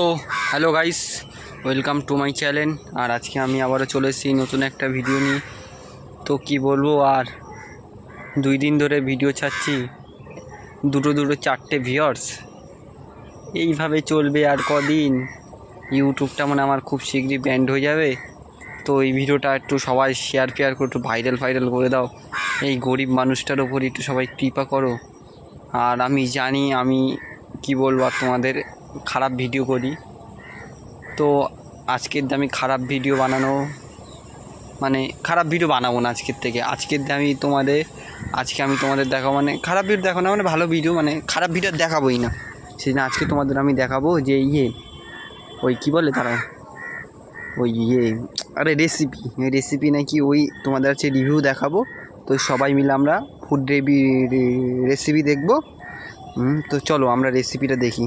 তো hello guys, welcome to my channel. আর আজকে আমি আবারও চলে এসেছি নতুন একটা ভিডিও নিয়ে। তো কি বলব, আর দুই দিন ধরে ভিডিও ছাড়ছি দুটো দুটো চারটে ভিউয়ার্স এইভাবে চলবে আর কদিন? ইউটিউবটা মানে আমার খুব শীঘ্রই ব্যান্ড হয়ে যাবে। তো এই ভিডিওটা একটু সবাই শেয়ার ফেয়ার করে একটু ভাইরাল ফাইরাল করে দাও। এই গরিব মানুষটার ওপর একটু সবাই কৃপা করো। আর আমি জানি, আমি কি বলব, আর তোমাদের খারাপ ভিডিও করি। তো আজকের আমি খারাপ ভিডিও বানানো মানে খারাপ ভিডিও বানাবো না আজকের থেকে। আজকের আমি তোমাদের, আজকে আমি তোমাদের দেখাবো মানে খারাপ ভিডিও দেখো না মানে ভালো ভিডিও মানে খারাপ ভিডিও দেখাবোই না। জন্য আজকে তোমাদের আমি দেখাবো যে ইয়ে ওই কি বলে তারা? ওই ইয়ে আরে রেসিপি রেসিপি নাকি ওই তোমাদের হচ্ছে রিভিউ দেখাবো। তো সবাই মিলে আমরা ফুড রেবি রেসিপি দেখব। তো চলো আমরা রেসিপিটা দেখি।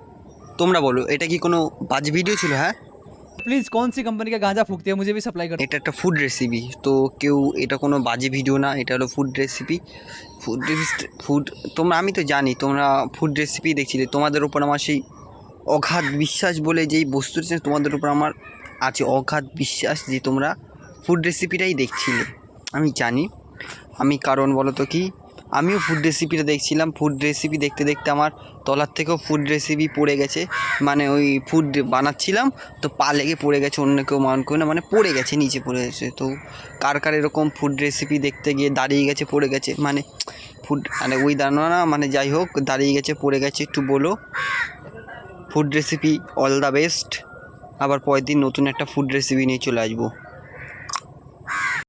তোমরা বলো এটা কি কোনো বাজ ভিডিও ছিল হ্যাঁ? প্লিজ কোন সি কোম্পানিকে গাঁজা ফুকতে হয় মুঝে ভি সাপ্লাই করো। এটা একটা ফুড রেসিপি তো কেউ এটা কোনো বাজে ভিডিও না এটা হলো ফুড রেসিপি ফুড ফুড তোমরা আমি তো জানি তোমরা ফুড রেসিপি দেখছিলে তোমাদের ওপর আমার সেই অগাধ বিশ্বাস বলে যেই বস্তু তোমাদের উপর আমার আছে অগাধ বিশ্বাস যে তোমরা ফুড রেসিপিটাই দেখছিলে। আমি জানি আমি কারণ বলো তো কি আমিও ফুড রেসিপিটা দেখছিলাম। ফুড রেসিপি দেখতে দেখতে আমার তলার থেকেও ফুড রেসিপি পড়ে গেছে। মানে ওই ফুড বানাচ্ছিলাম, তো পা লেগে পড়ে গেছে, অন্য কেউ মান করে না মানে পড়ে গেছে, নিচে পড়ে গেছে। তো কার কার এরকম ফুড রেসিপি দেখতে গিয়ে দাঁড়িয়ে গেছে, পড়ে গেছে মানে ফুড মানে ওই দাঁড়ানো না মানে যাই হোক, দাঁড়িয়ে গেছে, পড়ে গেছে, একটু বলো। Food recipe all the best আবার পরের দিন নতুন একটা ফুড রেসিপি নিয়ে চলে আসব।